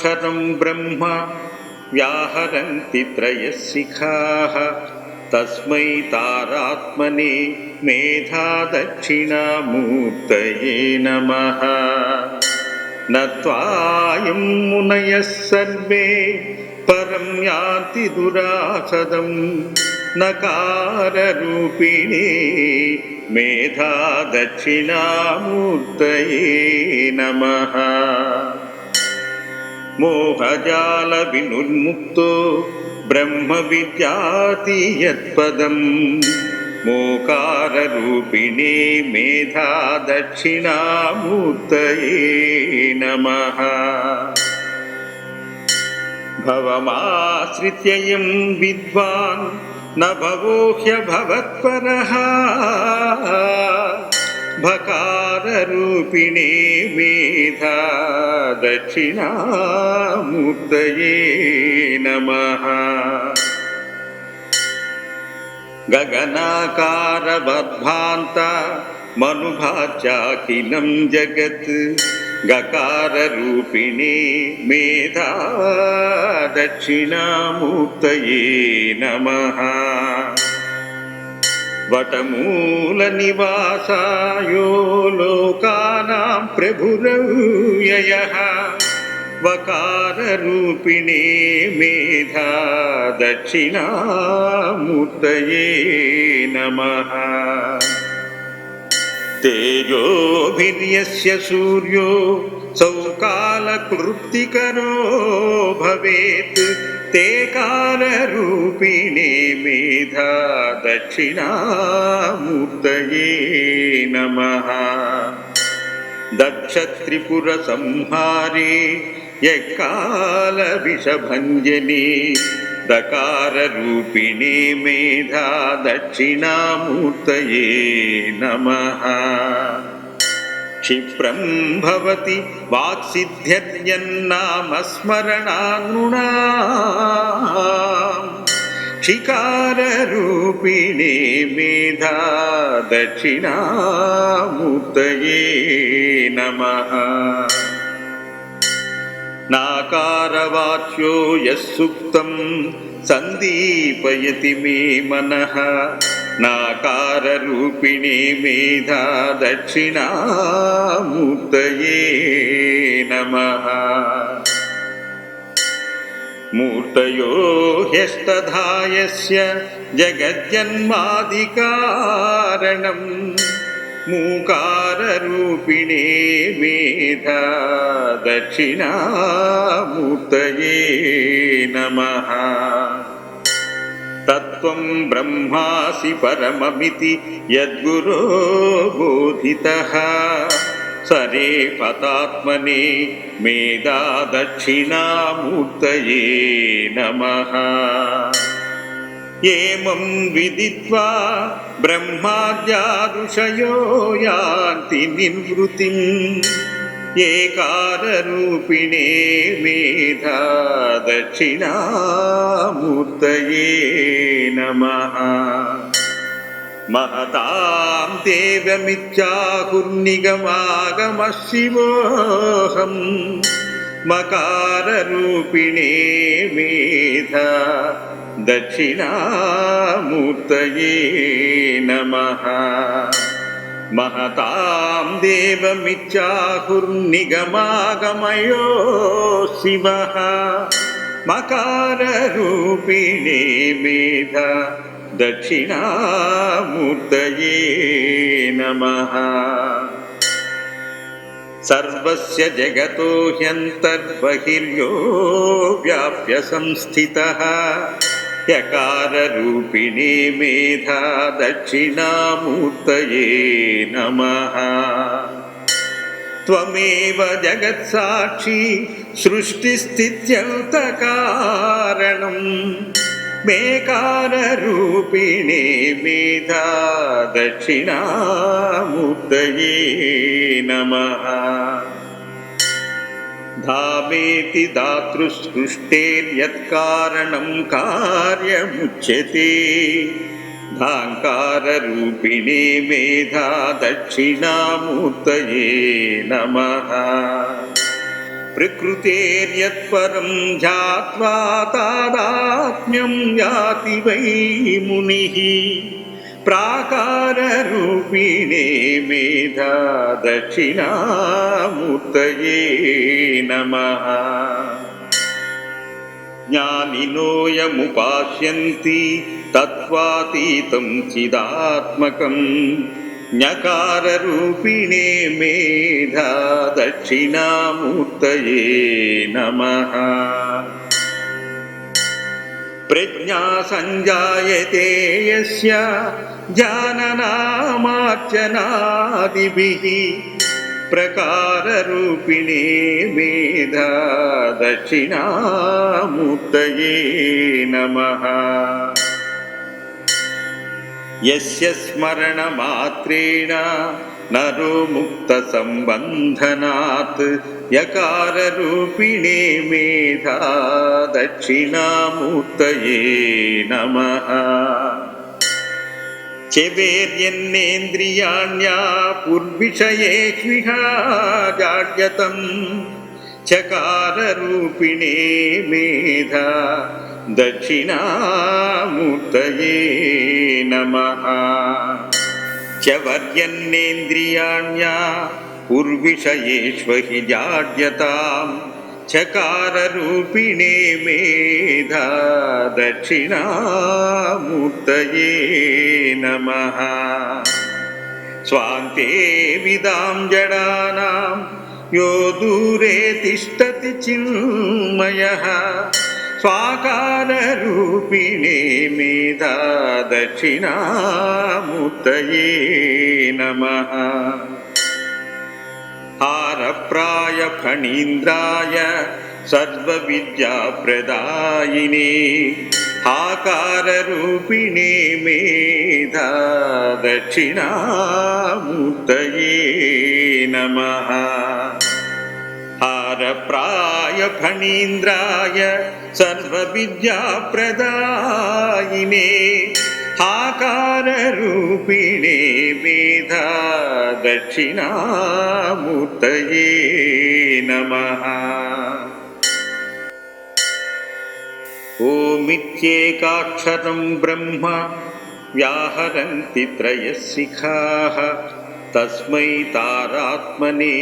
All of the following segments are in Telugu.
तत्त्वाक्षरं ब्रह्म व्याहरन्ति त्रयशिखाः तस्मै तारात्मने मेधा दक्षिणामूर्तये नमः न त्वायं मुनयः सर्वे परं यान्ति दुरासदं नकाररूपिणे मेधा दक्षिणामूर्तये नमः मोहजालविनुर्मुक्तो ब्रह्मविद्याति यत्पदं मोकाररूपिणे मेधा दक्षिणामूर्तये नमः भवमाश्रित्ययं विद्वान् न भवो ह्यभवत्परः भकाररूपिणे मेधा दक्षिणामूर्तये नमः गगनाकारवद्भान्त मनुभाचाखिलं जगत् गकाररूपिणे मेधा दक्षिणामूर्तये नमः వటమూల నివాసాయో లోకానాం ప్రభురవ్యయ. వకారూపిణే మేధా దక్షిణామూర్తయే నమ. తేజోభిర్యస్య సూర్యో సౌకాలకృప్తికరో భవేత్. कालरूपिणे मेधा दक्षिणामूर्तये नमः दक्षत्रिपुरसंहारे यकालविषभञ्जने दकाररूपिणे मेधा दक्षिणामूर्तये नमः क्षिप्रं भवति वाक्सिद्ध्यन्नामस्मरणान्नुणा शिकाररूपिणे मेधा दक्षिणामूर्तये नमः नाकारवाच्यो यः सुप्तं సందీపయతి మే మన. నాకారూపిణి మేధా దక్షిణామూర్తయే నమ. మూర్తయో హ్యష్టధాయస్య జగజ్జన్మాది కారణం मूकाररूपिणे मेधा दक्षिणामूर्तये नमः तत्त्वं ब्रह्मासि परममिति यद्गुरो बोधितः सरे पतात्मने मेधा दक्षिणामूर्तये नमः दित्वा ब्रह्माद्यादुषयो यान्ति निर्वृतिं एकाररूपिणे मेधा दक्षिणामूर्तये नमः महतां देवमिच्छा कुर्निगमागमः मकाररूपिणे मेधा दक्षिणामूर्तये नमः महतां देवमिच्छाहुर्निगमागमयो शिवः मकाररूपिणे मेधा दक्षिणामूर्तये नमः सर्वस्य जगतो ह्यन्तर्बहिर्यो व्याप्य संस्थितः यकाररूपिणे मेधा दक्षिणामूर्तये नमः त्वमेव जगत्साक्षी सृष्टिस्थित्यन्तकारणम् मेकाररूपिणे मेधा दक्षिणामूर्तये नमः धामेति दातृसृष्टेर्यत्कारणं कार्यमुच्यते धाङ्काररूपिणे मेधा दक्षिणामूर्तये नमः प्रकृतेर्यत्परं ध्यात्वा तादात्म्यं याति वै मुनिः प्राकाररूपिणे मेधा दक्षिणामूर्तये नमः ज्ञानिनोऽयमुपास्यन्ति तत्त्वातीतं चिदात्मकम् ञकाररूपिणे मेधा दक्षिणामूर्तये ప్రజ్ఞా సంజాయతే యస్య జాననామార్చనాదిభిః ప్రకారరూపిణే మేధా దక్షిణామూర్తయే నమః. యస్య స్మరణమాత్రేణ నరో ముక్త సంబంధనాత్ యకార రూపిణే మేధా దక్షిణామూర్తయే నమ. చెవేర్యన్నేంద్రియాణ్యా పూర్విషయేష్విహ జాడ్యతం. చకార రూపిణే మేధా దక్షిణామూర్తయే నమ. చవర్యన్నేంద్రియాణ్యా उर्विषयेष्वहि जाड्यताम् चकाररूपिणे मेधा दक्षिणामूर्तये नमः स्वान्ते विदां जडानां यो दूरे तिष्ठति चिन्मयः स्वाकाररूपिणे मेधा दक्षिणामूर्तये नमः हारप्रायफणीन्द्राय सर्वविद्याप्रदायिने आकाररूपिणे मेधा दक्षिणामूर्तये नमः हारप्रायफणीन्द्राय सर्वविद्याप्रदायिने आकाररूपिणे मेधा दक्षिणामूर्तये नमः ओमित्येकाक्षरं ब्रह्म व्याहरन्ति त्रयशिखाः तस्मै तारात्मने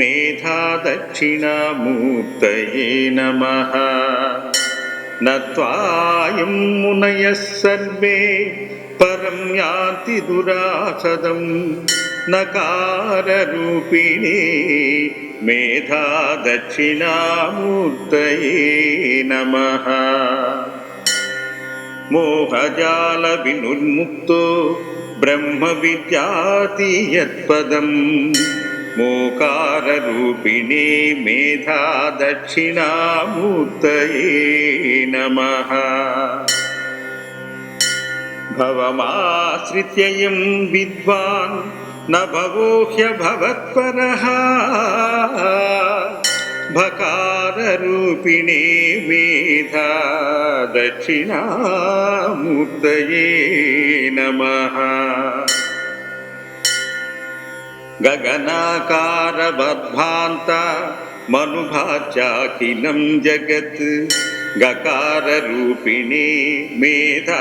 मेधा दक्षिणामूर्तये नमः నత్వాయం మునయ సర్వే పరం యాతి దురాసదం నకారూపిణే మేధా దక్షిణామూర్తయే నమ. మోహజాల వినుర్ముక్తో బ్రహ్మ విద్యాతి యత్పదం मोकाररूपिणे मेधा दक्षिणामूर्तये नमः भवमाश्रित्ययं विद्वान् न भवो ह्यभवत्परः भकाररूपिणे मेधा दक्षिणामूर्तये नमः गगनाकारवद्भान्त मनुभाचाखिलं जगत् गकाररूपिणे मेधा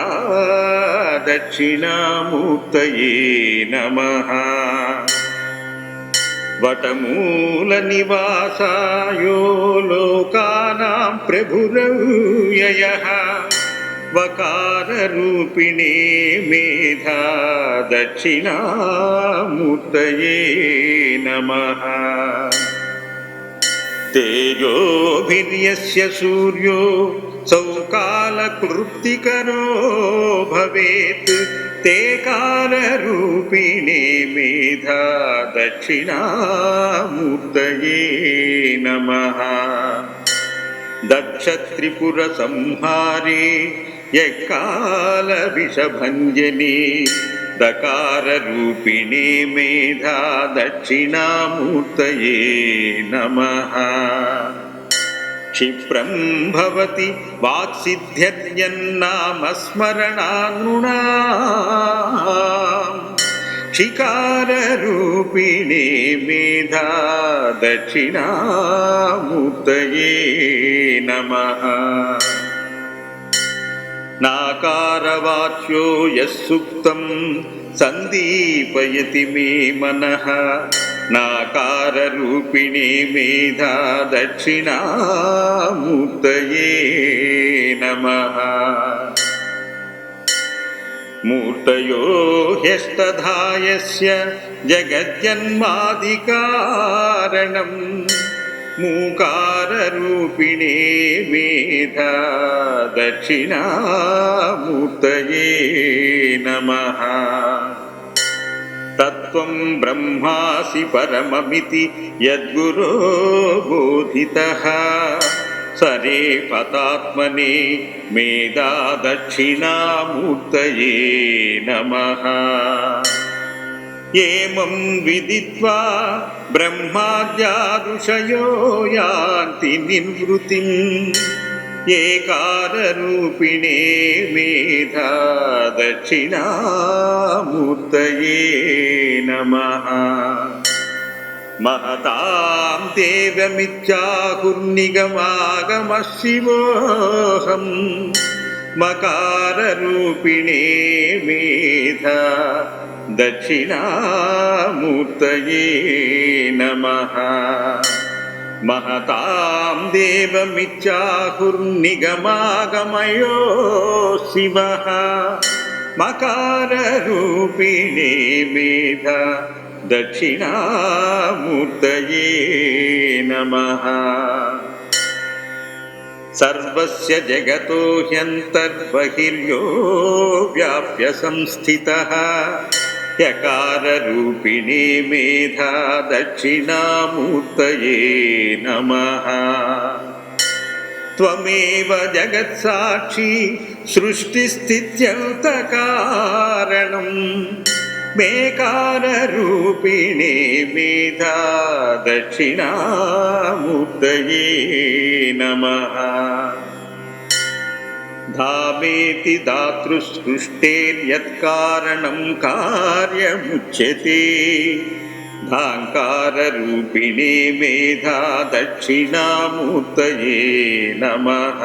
दक्षिणामूर्तये नमः वटमूलनिवासायो लोकानां प्रभुरव्ययः वकाररूपिणे मेधा दक्षिणामूर्तये नमः तेजोभिर्यस्य सूर्यो सौकालकृत्तिकरो भवेत् ते कालरूपिणे मेधा दक्षिणामूर्तये नमः दक्षत्रिपुरसंहारे ఎక్కాల విషభంజని దకారూపిణి మేధా దక్షిణామూర్తయే నమ క్షిప్రం భవతి వాక్సిద్ధ్యర్యన్నామస్మరణానృణా క్షికారూపిణి మేధా దక్షిణామూర్తయే నమ నాకారవాచ్యో యస్సుక్తం సందీపయతి మే మనః నాకారూపిణే మేధా దక్షిణామూర్తయే నమ మూర్తయో హ్యష్టధాయస్య జగజ్జన్మాది కారణం మూకారూపిణే మేధా దక్షిణామూర్తయే నమ తత్వం బ్రహ్మాసి పరమమితి యద్గురో బోధిత సరే పతాత్మనే మేధా దక్షిణామూర్తయే నమ मं विदित्वा ब्रह्माद्यादुषयो यान्ति निर्वृतिं एकाररूपिणे मेधा दक्षिणामूर्तये नमः महतां देवमिच्छाकुर्निगमागमः शिवोऽहं मकाररूपिणे मेधा दक्षिणामूर्तये नमः। महतां देवमिच्छाहुर्निगमागमयो शिवः। मकाररूपिणे मेधा दक्षिणामूर्तये नमः। सर्वस्य जगतो ह्यन्तर्बहिर्यो व्याप्य संस्थितः यकाररूपिणे मेधा दक्षिणामूर्तये नमः त्वमेव जगत्साक्षी सृष्टिस्थित्यन्तकारणम् मेकाररूपिणे मेधा दक्षिणामूर्तये नमः धामेति दातृसृष्टेर्यत्कारणं कार्यमुच्यते धाङ्काररूपिणे मेधा दक्षिणामूर्तये नमः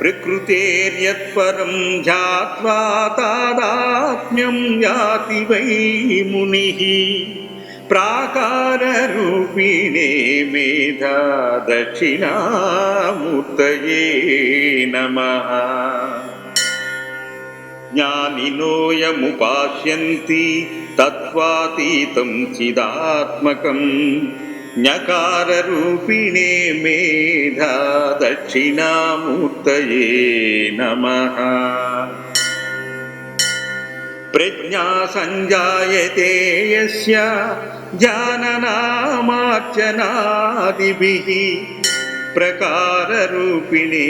प्रकृतेर्यत्परं ध्यात्वा तादात्म्यं याति वै मुनिः प्राकाररूपिणे मेधा दक्षिणामूर्तये नमः ज्ञानिनोयमुपास्यन्ति तत्त्वातीतं चिदात्मकम् ञकाररूपिणे मेधा दक्षिणामूर्तये नमः ప్రజ్ఞా సంజాయతే యస్య జాననామార్చనాదిభిః ప్రకారరూపిణే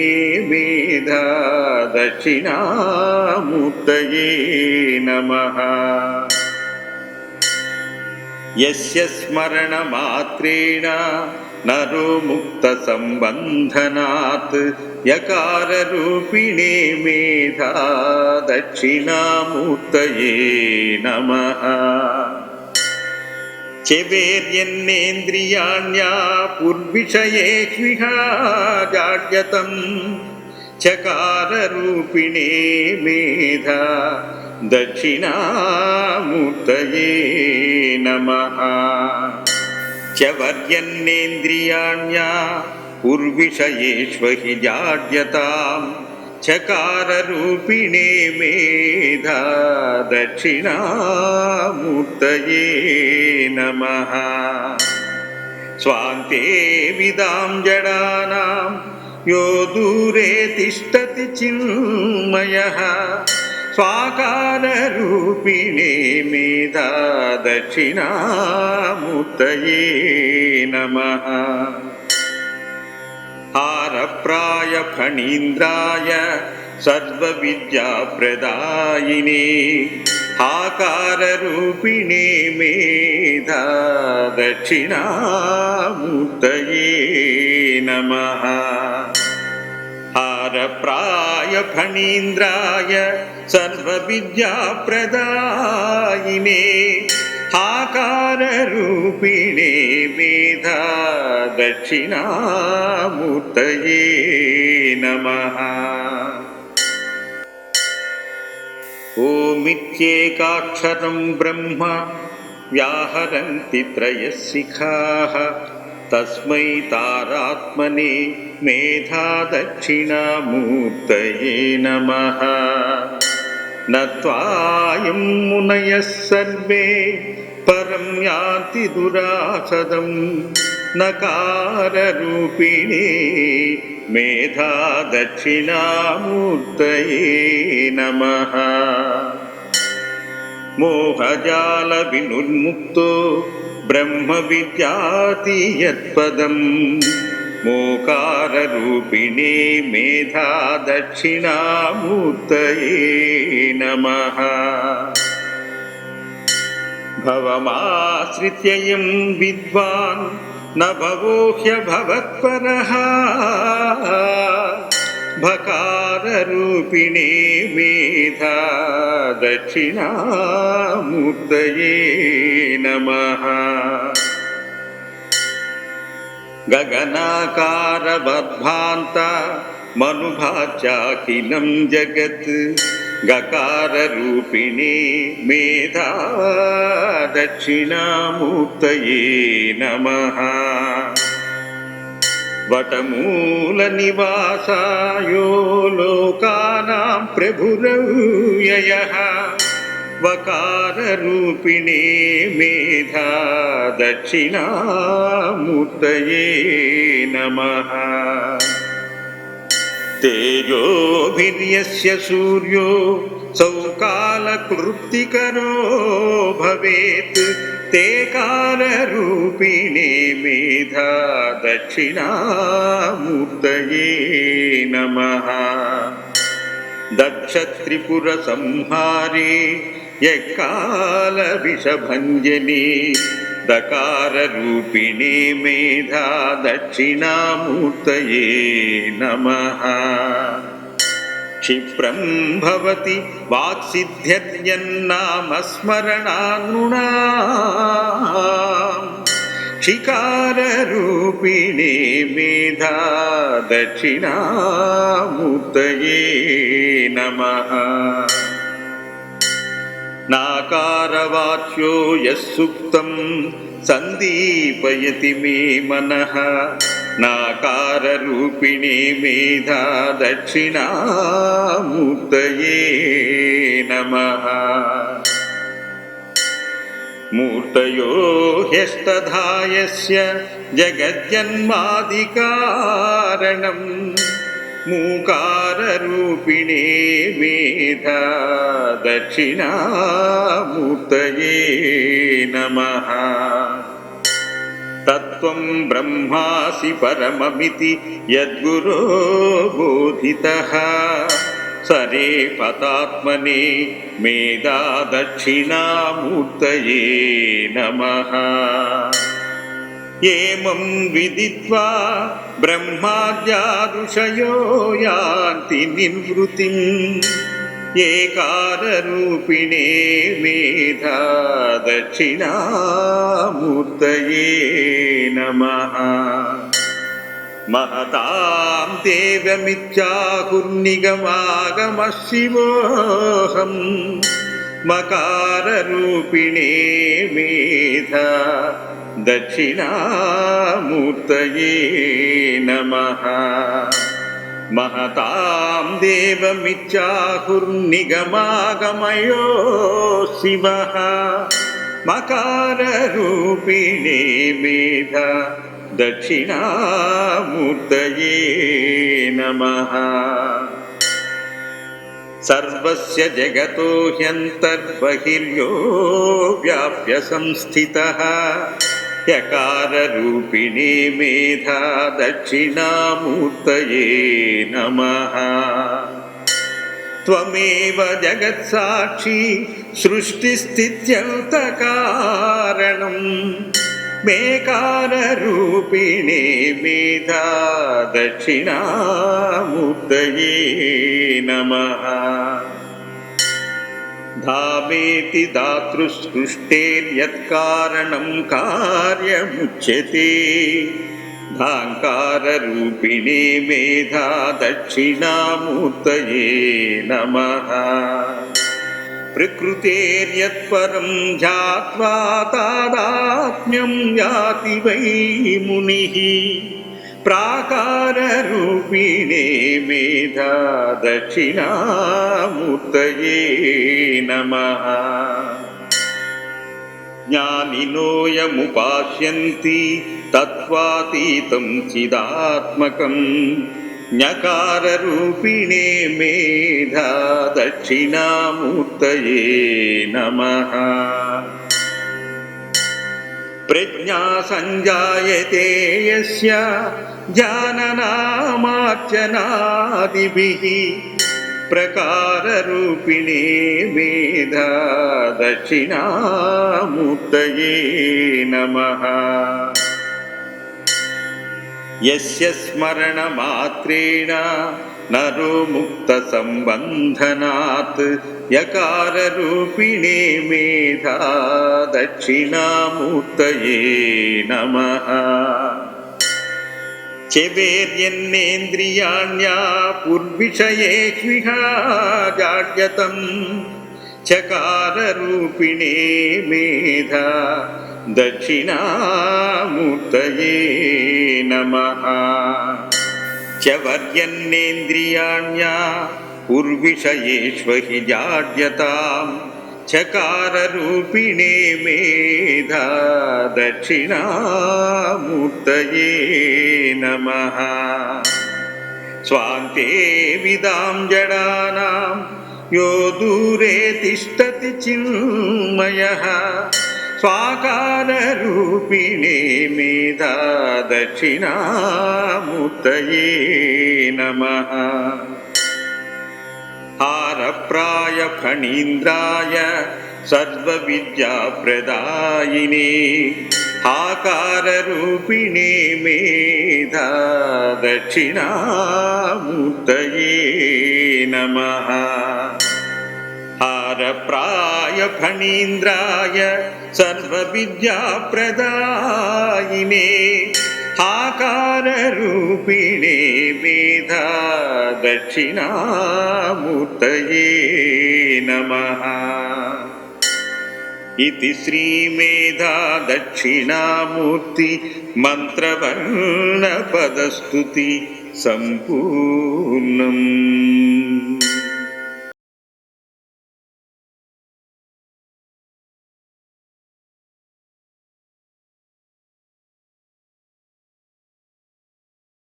మేధా దక్షిణామూర్తయే నమః. యస్య స్మరణమాత్రేణ नरो मुक्तसम्बन्धनात् यकाररूपिणे मेधा दक्षिणामूर्तये नमः चेवेर्यन्नेन्द्रियाण्या पुर्विषयेष्विहा जाड्यतम् चकाररूपिणे मेधा दक्षिणामूर्तये नमः चवर्यन्नेन्द्रियाण्या उर्विषयेष्वहि जाड्यतां चकाररूपिणे मेधा दक्षिणामूर्तये नमः स्वान्ते विदां जडानां यो दूरे तिष्ठति चिन्मयः స్వాకార రూపిణే మేధా దక్షిణామూర్తయే నమ. హారప్రాయ ఫణీంద్రాయ సర్వవిద్యాప్రదాయినే ఆకారూపిణే మేధా దక్షిణామూర్తయే నమ. హారప్రాయ ఫణీంద్రాయ सर्वविद्याप्रदायिने आकाररूपिणे मेधा दक्षिणामूर्तये नमः ओमित्येकाक्षरं ब्रह्म व्याहरन्ति त्रयशिखाः तस्मै तारात्मने मेधा दक्षिणामूर्तये नमः నత్వాయం మునయ సర్వే పరం యాతి దురాసదం నకారూపిణి మేధా దక్షిణామూర్తయే నమ. మోహజాల వినుర్ముక్తో బ్రహ్మ విద్యాతి मोकाररूपिणे मेधा दक्षिणामूर्तये नमः। भवमाश्रित्ययं विद्वान् न भवो ह्यभवत्परः भकाररूपिणे मेधा दक्षिणामूर्तये नमः। गगनाकारवद्भान्त मनुभाचाखिलं जगत् गकाररूपिणे मेधा दक्षिणामूर्तये नमः वटमूलनिवासायो लोकानां प्रभुरव्ययः वकाररूपिणे मेधा दक्षिणामूर्तये नमः तेजोभिर्यस्य सूर्यो सौकालकृत्तिकरो भवेत् ते कालरूपिणे मेधा दक्षिणामूर्तये नमः दक्षत्रिपुरसंहारे यकालविषभञ्जने दकाररूपिणे मेधा दक्षिणामूर्तये नमः क्षिप्रं भवति वाक्सिद्ध्यन्नामस्मरणान्नुणा शिकाररूपिणे मेधा दक्षिणामूर्तये नमः నాకారవాచ్యో యస్సుప్తం సందీపయతి మే మనః. నాకారూపిణే మేధా దక్షిణామూర్తయే నమ. మూర్తయో హ్యష్టధాయస్య జగజ్జన్మాది కారణం మూకారూపిణే మేధా దక్షిణామూర్తయే నమ తత్వం బ్రహ్మాసి పరమమితి యద్గురో బోధిత సరే పతాత్మనే మేధా దక్షిణామూర్తయే నమ ఏమం విదిత్వా బ్రహ్మాద్యాదుషయో యాంతి నిర్వృతిం ఏకారూపిణే మేధా దక్షిణామూర్తయే నమః महतां देवमित्याहुर्निगमागमः शिवोऽहं मकाररूपिणे मेधा दक्षिणामूर्तये नमः। महतां देवमित्याहुर्निगमागमयो शिवः। मकाररूपिणे मेधा दक्षिणामूर्तये नमः। सर्वस्य जगतो ह्यन्तर्बहिर्यो व्याप्य యకారూపిణి మేధా దక్షిణామూర్తయే నమ. త్వమేవ జగత్సాక్షి సృష్టిస్థిత్యంతకారణం. మేకారూపిణి మేధా దక్షిణామూర్తయే నమ. धामेति दातृसृष्टेर्यत्कारणं कार्यमुच्यते धाङ्काररूपिणे मेधा दक्षिणामूर्तये नमः प्रकृतेर्यत्परं ध्यात्वा तादात्म्यं याति वै मुनिः प्राकाररूपिणे मेधा दक्षिणामूर्तये नमः ज्ञानिनोऽयमुपास्यन्ति तत्त्वातीतं चिदात्मकम् ञकाररूपिणे मेधा दक्षिणामूर्तये नमः प्रज्ञा सञ्जायते यस्य जाननामार्चनादिभिः प्रकाररूपिणे मेधा दक्षिणामूर्तये नमः। यस्य स्मरणमात्रेण नरो मुक्तसम्बन्धनात् यकाररूपिणे मेधा दक्षिणामूर्तये नमः चेवेर्यन्नेन्द्रियाण्या पुर्विषयेष्विह जाड्यतम् चकाररूपिणे मेधा दक्षिणामूर्तये नमः च वर्यन्नेन्द्रियाण्या उर्विषयेष्वहि जाड्यताम् चकाररूपिणे मेधा दक्षिणामूर्तये नमः स्वान्ते विदां जडानां यो दूरे तिष्ठति चिन्मयः स्वाकाररूपिणे मेधा दक्षिणामूर्तये नमः हारप्रायफणीन्द्राय सर्वविद्याप्रदायिने आकाररूपिणे मेधा दक्षिणामूर्तये नमः हारप्रायफणीन्द्राय सर्वविद्याप्रदायिने आकाररूपिणे मेधा दक्षिणामूर्तये नमः इति श्रीमेधा दक्षिणामूर्ति मन्त्रवर्णपदस्तुति सम्पूर्णम्